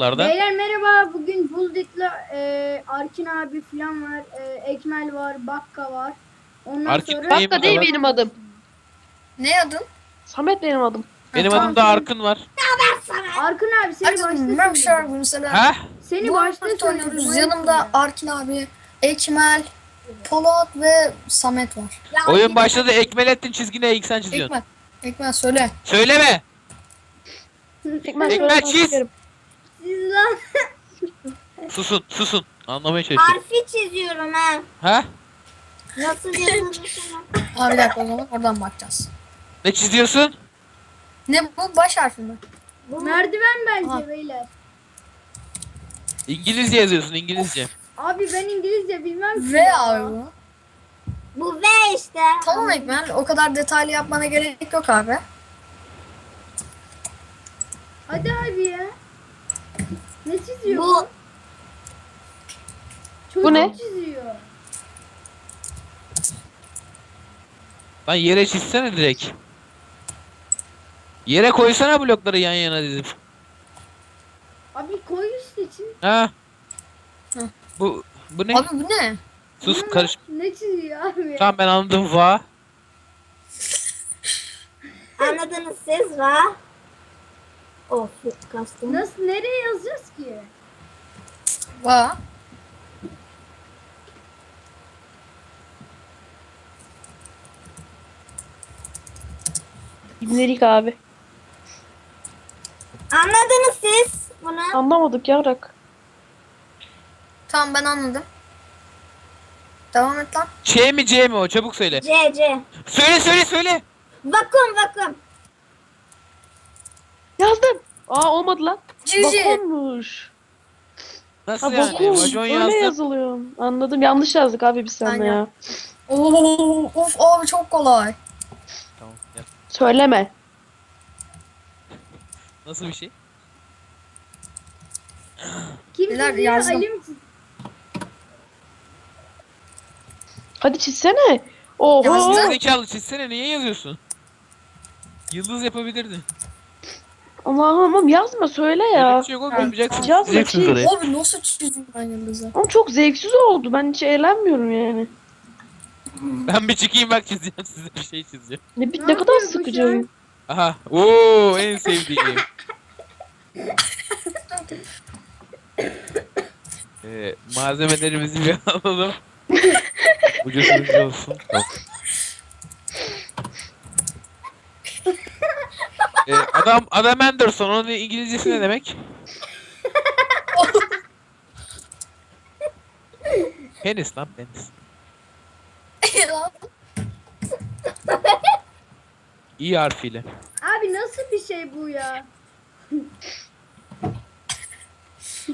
bloklarda. Beyler merhaba. Bugün Buldit'le e, Arkin abi falan var. E, Ekmel var. Bakka var. Ondan Arkin sonra... neyim Bakka değil var? benim adım. Ne adın? Samet benim adım. Benim adım da. Arkın var. Arkın abi seni başta ben söyledim. şarkı mesela. Ha? Seni Bu başta hafta söyledim. oynuyoruz. Yanımda Arkin abi, Ekmel, Polat ve Samet var. Oyun başladı. Ekmelettin çizgine ilk sen çiziyorsun. Ekmel. Ekmel söyle. Söyleme. Söylemem çiz. Siz lan. Susun susun. Anlamaya çalışıyorum. Harfi çiziyorum ha. Ha? Nasıl yazıldığını. Abi bir dakika o zaman oradan bakacağız. Ne çiziyorsun? Ne bu baş harfi mi? Bu Merdiven bence Aha. beyler. İngilizce yazıyorsun İngilizce. Abi ben İngilizce bilmem ki. V ya. abi bu. bu V işte. Tamam Ekmel o kadar detaylı yapmana gerek yok abi. Hadi abi. Ne çiziyor? Bu Çocuk Bu ne? çiziyor. Lan yere çizsene direkt. Yere koysana blokları yan yana dizip. Abi koy işte çiz. Ha? Hı. Bu bu ne? Abi bu ne? Sus karış. Ne çiziyor abi? Tamam ben anladım va. anladınız siz va. Of kastım. Nasıl nereye yazacağız ki? Va. İbnelik abi. Anladınız siz bunu. Anlamadık yarak. Tamam ben anladım. Devam et lan. Ç mi C mi o? Çabuk söyle. C C. Söyle söyle söyle. Vakum vakum. Yazdım. Aa olmadı lan. Cici. Bakonmuş. Nasıl Ha yani? bakon. Öyle yazdım. yazılıyor. Anladım. Yanlış yazdık abi biz seninle Aynen. ya. Oo, of abi çok kolay. Tamam. yap. Söyleme. Nasıl bir şey? Kim Beyler, çiziyor? yazdım. Ali mi? Hadi çizsene. Oho. Yazdım. Zekalı çizsene niye yazıyorsun? Yıldız yapabilirdin. Allah'ım yazma söyle Öyle ya. bir şey yok oğlum yapacaksın. Yazma, Çizeceksiniz çiz. oraya. Abi nasıl çizdin ben yıldızı? Ama çok zevksiz oldu. Ben hiç eğlenmiyorum yani. Ben bir çıkayım bak çizeceğim size bir şey çizeceğim. Ne, Ne ne, kadar sıkıcı oyun. Aha. Oo en sevdiğim. ee, malzemelerimizi bir alalım. Ucuz ucuz olsun. Adam Adam Anderson onun İngilizcesi ne demek? penis lan penis. İ harfiyle. Abi nasıl bir şey bu ya?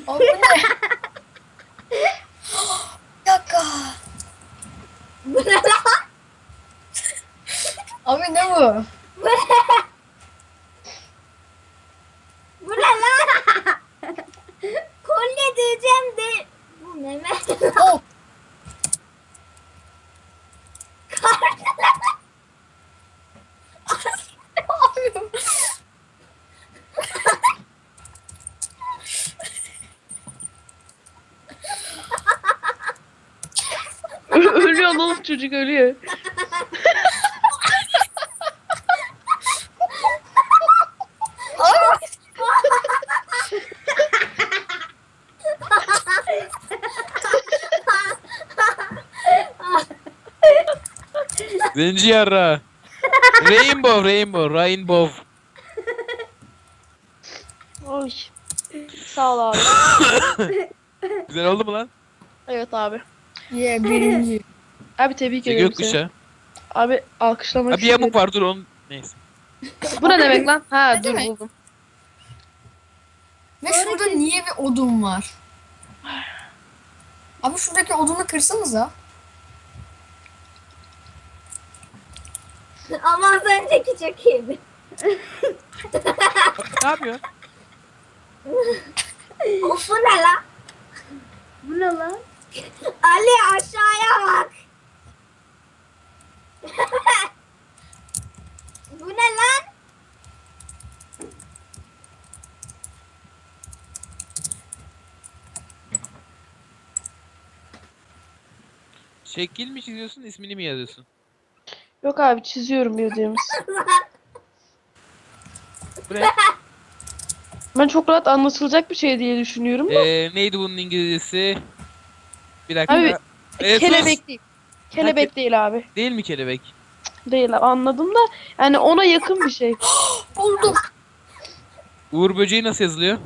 Abi ne? Dakika. Bu ne lan? Abi ne bu? Bu ne lan? Kolye diyeceğim de. Bu ne be? Oh. ölüyor oğlum çocuk ölüyor. Zenci yarra. Rainbow, rainbow, rainbow. Oy. Sağ ol abi. Güzel oldu mu lan? Evet abi. Yeah birinci. Abi tebrik Ne ederim seni. gökkuşağı. Abi alkışlamak Ha bir yamuk var dur onun. Neyse. Bu ne demek lan? Ha Ne dur demek? buldum. Ve şurada niye bir odun var? Abi şuradaki odunu kırsanıza. Ama az önceki çok iyiydi. Ne yapıyor? Of bu ne lan? Bu ne lan? Ali aşağıya bak. bu ne lan? Şekil mi çiziyorsun ismini mi yazıyorsun? Yok abi çiziyorum bildiğimiz. Ben çok rahat anlaşılacak bir şey diye düşünüyorum da. Ee, neydi bunun İngilizcesi? Bir dakika. Abi, Ee, sus! kelebek değil. Kelebek değil abi. Değil mi kelebek? Değil abi anladım da yani ona yakın bir şey. Buldum. Uğur böceği nasıl yazılıyor?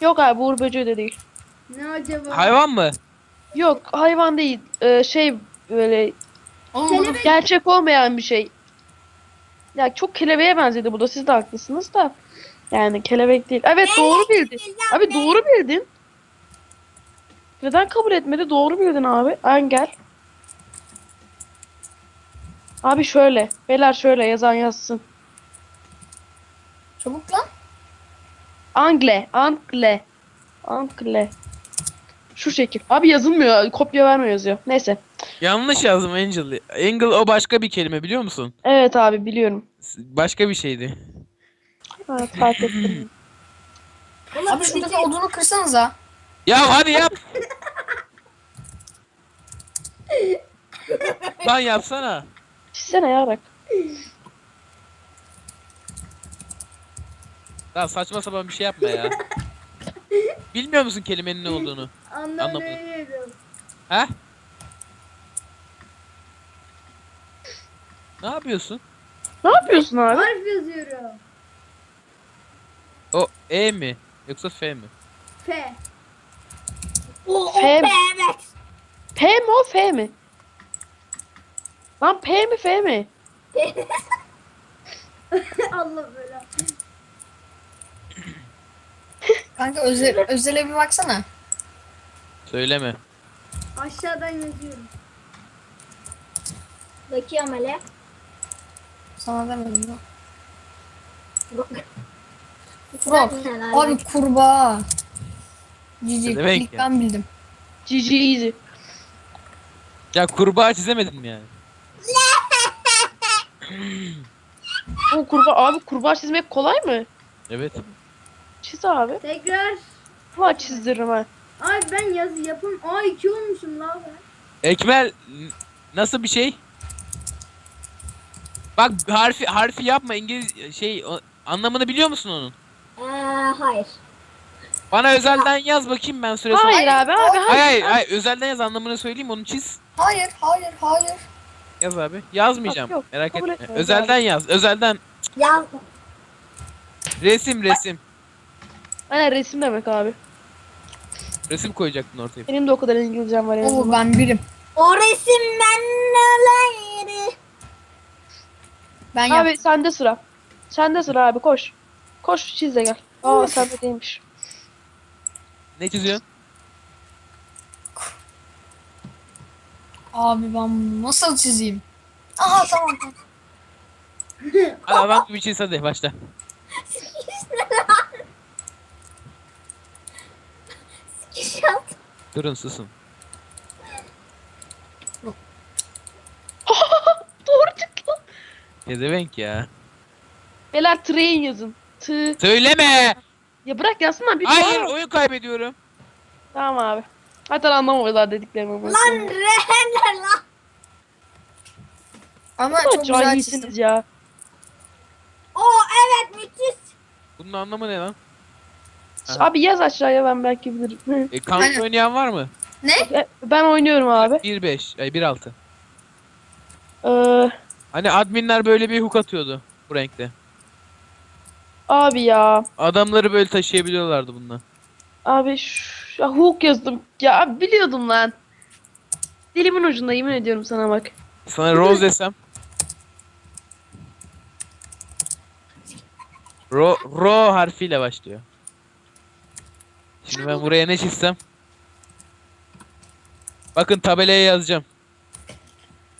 Yok abi uğur böceği de değil. Ne acaba? Hayvan mı? Yok hayvan değil. Ee, şey böyle Oğlum. Kelebek. gerçek olmayan bir şey. Ya çok kelebeğe benzedi bu da siz de haklısınız da. Yani kelebek değil. Evet doğru bildin. Abi doğru bildin. Neden kabul etmedi? Doğru bildin abi. Engel. Abi şöyle. Beyler şöyle yazan yazsın. Çabuk lan. Angle. Angle. Angle. Şu şekil. Abi yazılmıyor. Kopya vermiyor yazıyor. Neyse. Yanlış yazdım Angel. Angel o başka bir kelime biliyor musun? Evet abi biliyorum. Başka bir şeydi. Evet fark ettim. Abi şuradaki odunu kırsanıza. Ya hadi yap. Lan yapsana. Çizsene yarak. Lan saçma sapan bir şey yapma ya. Bilmiyor musun kelimenin ne olduğunu? Anlam Anlamadım. veriyorum. He? Ne yapıyorsun? Ne yapıyorsun abi? Harf yazıyorum. O E mi? Yoksa F mi? F. O, o F- evet. P mi o F mi? Lan P mi F mi? Allah böyle. Kanka özel, özele bir baksana. Söyleme. Aşağıdan yazıyorum. Bakıyorum hele. Sana demedim ya. Bak. Frog. Abi kurbağa. Cici. Ne demek İlk ya? ben bildim. GG easy. Ya kurbağa çizemedin mi yani? O kurbağa abi kurbağa çizmek kolay mı? Evet. Çiz abi. Tekrar. Valla çizdiririm ha. Ay ben yazı yapım. Aa iki olmuşum la ben. Ekmel nasıl bir şey? Bak harfi harfi yapma İngiliz şey o- anlamını biliyor musun onun? Ee, hayır. Bana özelden yaz bakayım ben süre sonra. Hayır abi abi Hayır hayır. hayır, hayır özelden yaz anlamını söyleyeyim onu çiz. Hayır, hayır, hayır. Yaz abi. Yazmayacağım. Yok, yok, Merak kabul etme. etmiyorum Özelden yaz. Özelden Yaz. resim resim. Aynen resim demek abi. Resim koyacaktın ortaya. Benim de o kadar İngilizcem var en Oo ben birim. O resim Ben yaptım. Abi sende sıra. Sende sıra abi koş. Koş çiz de gel. Aa sende değilmiş. Ne çiziyorsun? Abi ben nasıl çizeyim? Aha tamam tamam. Hadi adam gibi çiz hadi başla. Durun susun. Doğru çıktı lan. Pezevenk ya. Beyler train yazın. T. Söyleme. Ya bırak yazsınlar bir Hayır doğru. oyun kaybediyorum. Tamam abi. Zaten anlamıyorlar dediklerimi. ama. Lan rehber lan. Ama çok güzel çizdim. ya. O evet müthiş. Bunun anlamı ne lan? Ha. Abi yaz aşağıya ben belki bilirim. E, counter Aynen. oynayan var mı? E, Ben oynuyorum abi. 1.5 ay 1.6. Ee, Hani adminler böyle bir hook atıyordu bu renkte. abi ya. Adamları böyle taşıyabiliyorlardı bununla. Abi şu, ya hook yazdım. Ya abi biliyordum lan. Dilimin ucunda yemin ediyorum sana bak. Sana Rose desem. Ro, ro harfiyle başlıyor. Şimdi ben buraya ne çizsem? Bakın tabelaya yazacağım.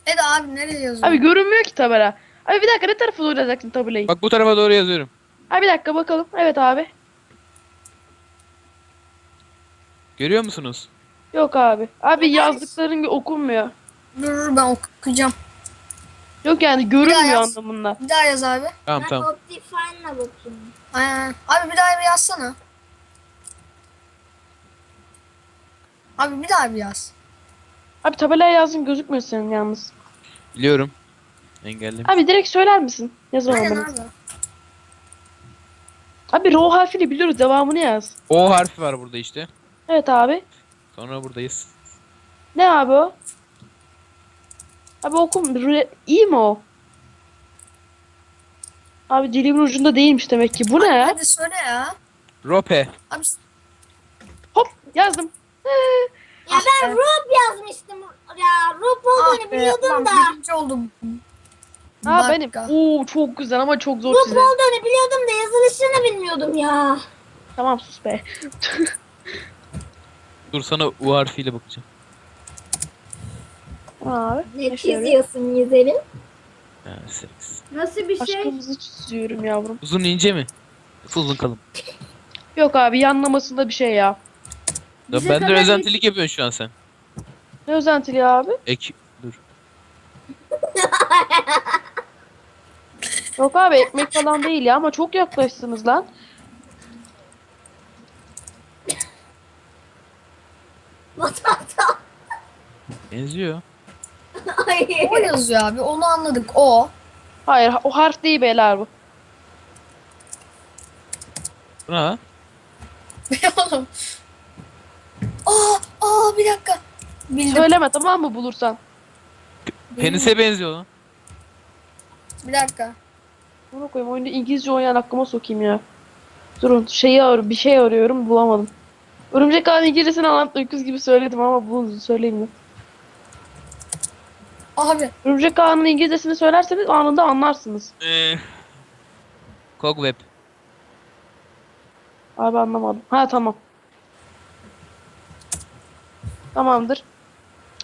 Ede abi nereye yazıyorsun? Abi görünmüyor ki tabela. Abi bir dakika ne tarafa doğru yazacaksın tabelayı? Bak bu tarafa doğru yazıyorum. Abi bir dakika bakalım. Evet abi. Görüyor musunuz? Yok abi. Abi yazdıkların okunmuyor. Dur ben okuyacağım. Yok yani görünmüyor yaz. anlamında. Bir daha yaz abi. Tamam Ben tamam. Optifine'la bakayım. Aynen. Abi bir daha bir yazsana. Abi bir daha bir yaz. Abi tabelaya yazdım gözükmüyor senin yalnız. Biliyorum. Engellemiş. Abi direkt söyler misin? Ne zaman Aynen bana? abi. Abi Ro harfini biliyoruz devamını yaz. O harfi var burada işte. Evet abi. Sonra buradayız. Ne abi o? Abi okum re- iyi mi o? Abi dilimin ucunda değilmiş demek ki. Bu ne? Hadi söyle ya. Rope. Abi Hop yazdım. Ya ben Rob yazmıştım. Ya Rob olduğunu ah be, biliyordum da. birinci oldum. Ha benim. Oo çok güzel ama çok zor Rob çizelim. olduğunu biliyordum da yazılışını bilmiyordum ya. Tamam sus be. Dur sana U harfiyle bakacağım. Abi. Ne çiziyorsun? Ha, seks. Nasıl bir şey? Aşkımızı çiziyorum yavrum. Uzun ince mi? Uzun kalın. Yok abi yanlamasında bir şey ya. Ya Bize benden kadar özentilik yapıyorsun şu an sen. Ne özentili abi? Ek dur. Yok abi ekmek falan değil ya ama çok yaklaştınız lan. Batata. Benziyor. Ay. O yazıyor abi. Onu anladık. O. Hayır o harf değil beyler bu. Bu ne lan? Oğlum. Aa, aa bir dakika. Bildim. Söyleme tamam mı bulursan. Penise benziyor lan. Bir dakika. Bunu koyayım oyunda İngilizce oynayan aklıma sokayım ya. Durun şeyi arıyorum bir şey arıyorum bulamadım. Örümcek ağın İngilizcesini anlatma öküz gibi söyledim ama bunu söyleyeyim Abi. Örümcek ağının İngilizcesini söylerseniz anında anlarsınız. Ee, Cogweb. Abi anlamadım. Ha tamam. Tamamdır.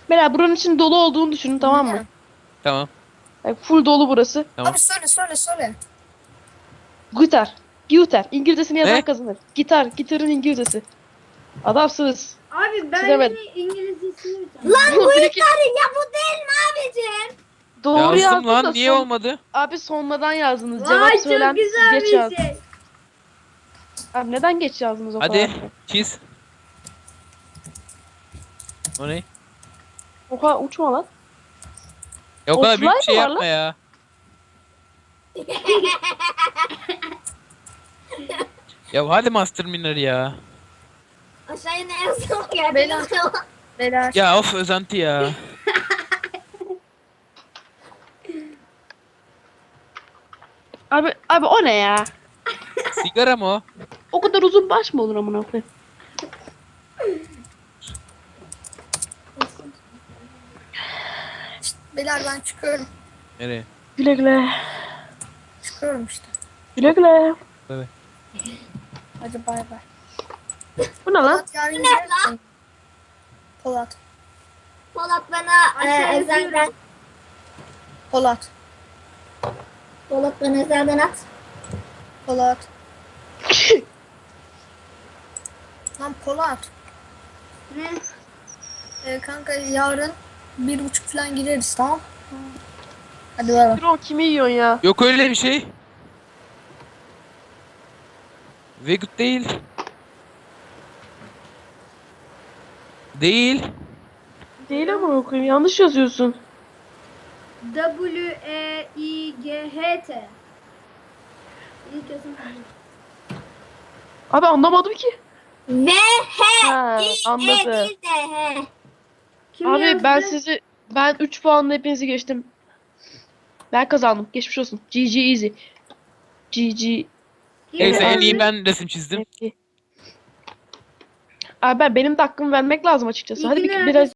Beyler buranın için dolu olduğunu düşünün tamam mı? Tamam. Yani full dolu burası. Tamam. Abi söyle söyle söyle. Gitar. Gitar. İngilizcesini yazan Ne? kazanır. Gitar. Gitarın İngilizcesi. Adamsınız. Abi ben Çizemedim. yine İngilizcesini Lan bu yukarı ya bu değil mi abicim? Doğru Yazdım yazdın lan niye son- olmadı? Abi sonradan yazdınız. Vay Cevap çok söylendi siz güzel geç bir yazdınız. şey. Abi neden geç yazdınız o Hadi kadar? çiz. O ne? Oha uçma lan. Ya o kadar büyük bir Offline şey mi var yapma lan? ya. ya hadi Master Miner ya. Aşağıya ne yazıyor ya? Beyler. Beyler. Ya of özenti ya. Abi abi o ne ya? Sigara mı o? O kadar uzun baş mı olur amına koyayım? Beyler ben çıkıyorum. Nereye? Güle güle. Çıkıyorum işte. Güle güle. Hadi bay bay. Bu ne lan? Polat yarın gelir misin? Polat. Polat bana e, yazıyorum. Polat. Polat bana ezelden at. Polat. Lan Polat. Ne? Ee, kanka yarın bir buçuk falan gireriz tamam Hadi bay bay. Bro kimi yiyorsun ya? Yok öyle bir şey. Vegut değil. Değil. Değil amına koyayım. Yanlış yazıyorsun. W E I G H T. İlk yazım. Abi anlamadım ki. V H Ha, I E değil de H. Kim Abi yazdı? ben sizi ben 3 puanla hepinizi geçtim. Ben kazandım. Geçmiş olsun. GG easy. GG. Kim Neyse en yazdı? iyi ben resim çizdim. Abi ben benim de hakkımı vermek lazım açıkçası. Hadi bir, biraz